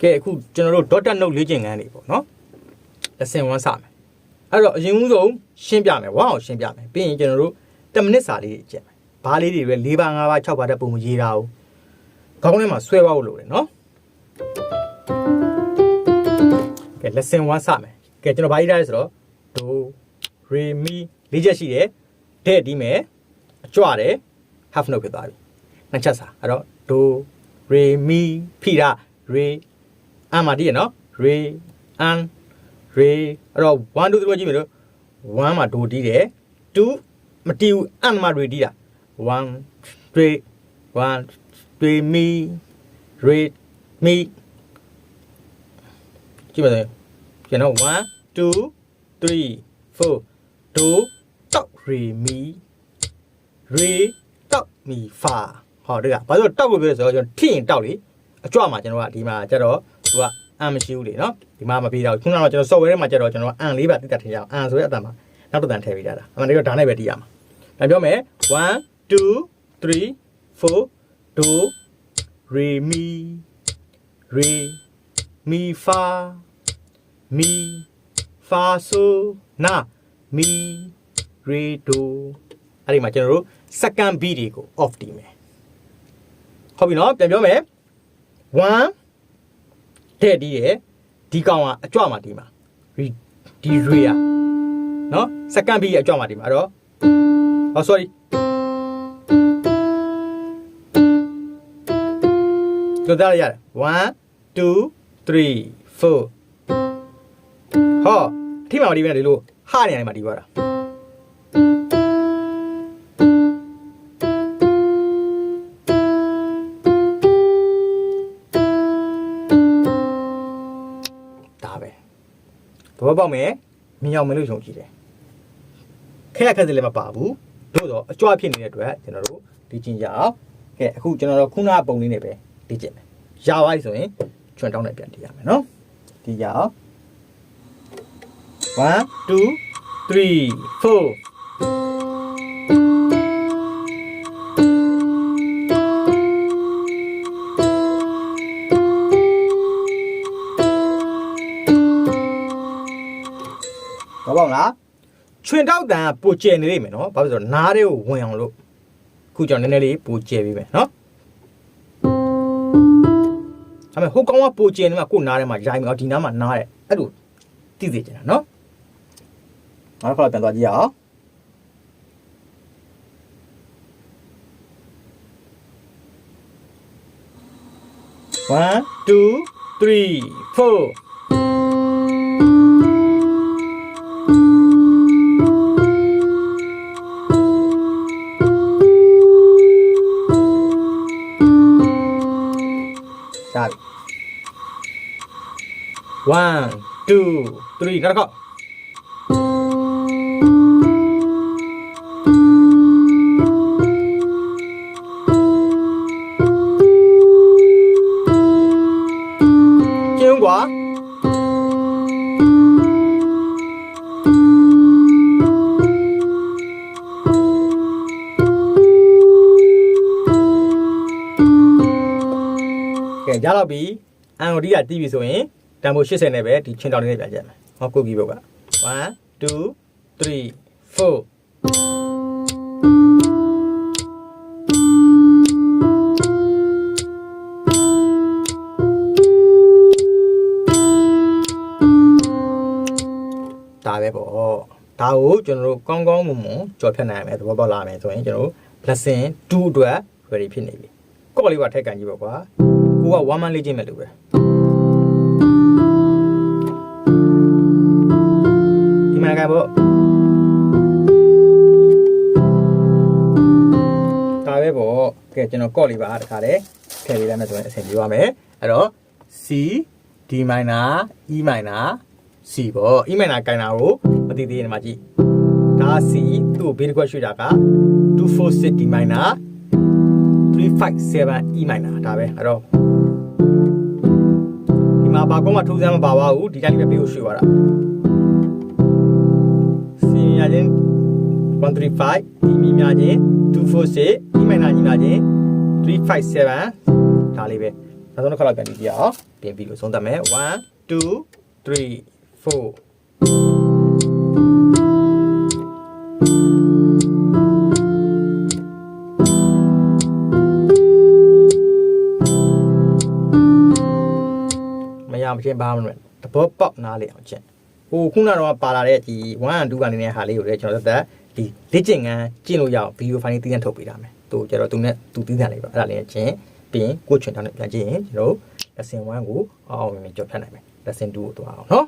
ကဲအခုကျွန်တော်တို့ dot note လေ့ကျင့်ခန်းတွေပေါ့နော် lesson 1စမယ်အဲ့တော့အရင်ဦးဆုံးရှင်းပြမယ်ဝါအောင်ရှင်းပြမယ်ပြီးရင်ကျွန်တော်တို့10မိနစ်စာလေးတွေကြည့်မယ်ဘားလေးတွေပဲ၄ပါး၅ပါး6ပါးတက်ပုံမရေးတာဘူးခေါင်းထဲမှာဆွဲပါဖို့လိုတယ်နော်ကဲ lesson 1စမယ်ကဲကျွန်တော်ဘာရေးထားလဲဆိုတော့ do re mi လေးချက်ရှိတယ်တဲ့ဒီမယ်အကြွတယ် half note ဖြစ်သွားပြီနှစ်ချက်စာအဲ့တော့ do re mi ဖိတာ re အမှတည်ရနော် re an re အဲ့တော့1 2 3ကြည့်မယ်လို့1မှာ do တီးတယ်2မတီးဘူး an မှာ re တီးတာ1 3 1 3 mi re mi ကြည့်ပါဦးကျွန်တော်1 2 3 4 do တောက် re mi re တောက် mi fa ဟောတကဘာလို့တောက်လို့ပြောလဲဆိုတော့ကျွန်တော်ထိရင်တောက်လေအကြွမှာကျွန်တော်ကဒီမှာကျတော့ သူကအန်မရှိဘူးလေနော်ဒီမှာမပြီးတော့ခုနကကျွန်တော် software ထဲမှာကျတော့ကျွန်တော်အန်လေးပါတိတက်ထင်ရအောင်အန်ဆိုတဲ့အတန်မှာနောက်တစ်တန်ထည့်ပေးတာဒါအမှန်တကယ်ဒါနဲ့ပဲတီးရမှာဒါပြောမယ်1 2 3 4 do re mi re mi fa mi fa so na mi re do အဲ့ဒီမှာကျွန်တော်တို့ second beat တွေကို off တီးမယ်ဟုတ်ပြီနော်ပြန်ပြောမယ်1 တဲ့တီးတယ်ဒီကောင်ကအကြွမှာတီးမှာ re ဒီ re อ่ะနော် second beat ရဲ့အကြွမှာတီးမှာအဲ့တော့ဟော sorry ကြောက်ကြရရတယ်1 2 3 4ဟောအထိမှာမတီးပဲဒီလိုဟာနေရာနေမှာတီးသွားတာ ဒါပဲသဘောပေါက်မယ်မြင်အောင်မလို့ယုံကြည်တယ်ခက်ရခက်စလည်းမပါဘူးတို့တော့အကြွဖြစ်နေတဲ့အတွက်ကျွန်တော်တို့ဒီချင်းရအောင်ကဲအခုကျွန်တော်တို့ခုနပုံလေးနဲ့ပဲဒီချင်းမယ်ရပါပြီဆိုရင်ကျွန်းတောင်းလိုက်ပြန်တည်ရမယ်နော်ဒီရအောင်1 2 3 4 ။ဟုတ်ပါ့မလား။ခြွင်တောက်တန်ကပိုကျယ်နေလိမ့်မယ်နော်။ဘာဖြစ်လို့နားတွေကိုဝင်အောင်လို့ခုကျွန်တော်နည်းနည်းလေးပိုကျယ်ပေးမယ်နော်။ဒါပေမဲ့ဟိုကောင်ကပိုကျယ်နေမှာကိုနားထဲမှာရိုင်းမယ်။ဒီနားမှာနားတဲ့အဲ့လိုသိစေချင်တာနော်။နောက်တစ်ခါပြန်သွားကြည့်ရအောင်။1 2 3 4 One, two, three, go go. Cium gua. Oke, jangan lebih. Ando dia tiba-tiba. တန်ဖိုး80နဲ့ပဲဒီချင်းတောင်လေးနဲ့ပြန်ကြက်မယ်ဟောကိုကီဘုတ်က1 2 3 4ဒါပဲပေါ့ဒါကိုကျွန်တော်တို့ကောင်းကောင်းမွန်မွန်ကြော်ဖြတ်နိုင်ရမယ်သဘောပေါက်လာမယ်ဆိုရင်ကျွန်တော်တို့ lesson 2အတွက် ready ဖြစ်နေပြီကော့လေးပါထက်ကန်ကြည့်ပါကွာကိုက1 man လေးချင်းမဲ့လို့ပဲ ဒီမှာကပေါ့ဒါပဲပေါ့ကဲကျွန်တော်ကော့လေးပါတခါတည်းထည့်ပေးလိုက်မယ်ဆိုရင်အဆင်ပြေပါမယ်အဲ့တော့ C D minor E minor C ပေါ့ E minor ကိုင်တာကိုမသိသေးရင်ဒီမှာကြည့်ဒါ C သူ့ကိုဘေးတစ်ခွက်ရွှေ့တာက246 D minor 357 E minor ဒါပဲအဲ့တော့ဒီ မှာဘာကောမှထူးဆန်းမပါပါဘူးဒီတိုင်းလေးပဲပေးကိုရွှေ့သွားတာ C မြာချင်း135 D မြာချင်း246 E minor ညီမြာချင်း357ဒါလေးပဲနောက်ဆုံးတစ်ခါလောက်ပြန်ကြည့်ကြအောင်ပြင်ပြီးလို့ဆုံးသတ်မယ်1 2 3 4 မရမချင်းဘာမှမလုပ်တဘောပေါက်နားလေအောင်ချက်ဟိုခုနကတော့ပါလာတဲ့ဒီ1 and 2ကနေတဲ့ဟာလေးကိုလည်းကျွန်တော်တို့ကဒီလေ့ကျင့်ခန်းကျင့်လို့ရအောင်ဗီဒီယိုဖိုင်လေးတည်တံ့ထုတ်ပေးတာမယ်သူကျတော့သူနဲ့သူတည်တံ့လေးပါအဲ့ဒါလေးနဲ့ချင်းပြီးရင်ကိုချွန်တောင်းနဲ့ပြန်ကြည့်ရင်ကျွန်တော်တို့ lesson 1ကိုအောင်အောင်မြင်မြင်ကြော်ဖြတ်နိုင်မယ် lesson 2ကိုသွားအောင်နော်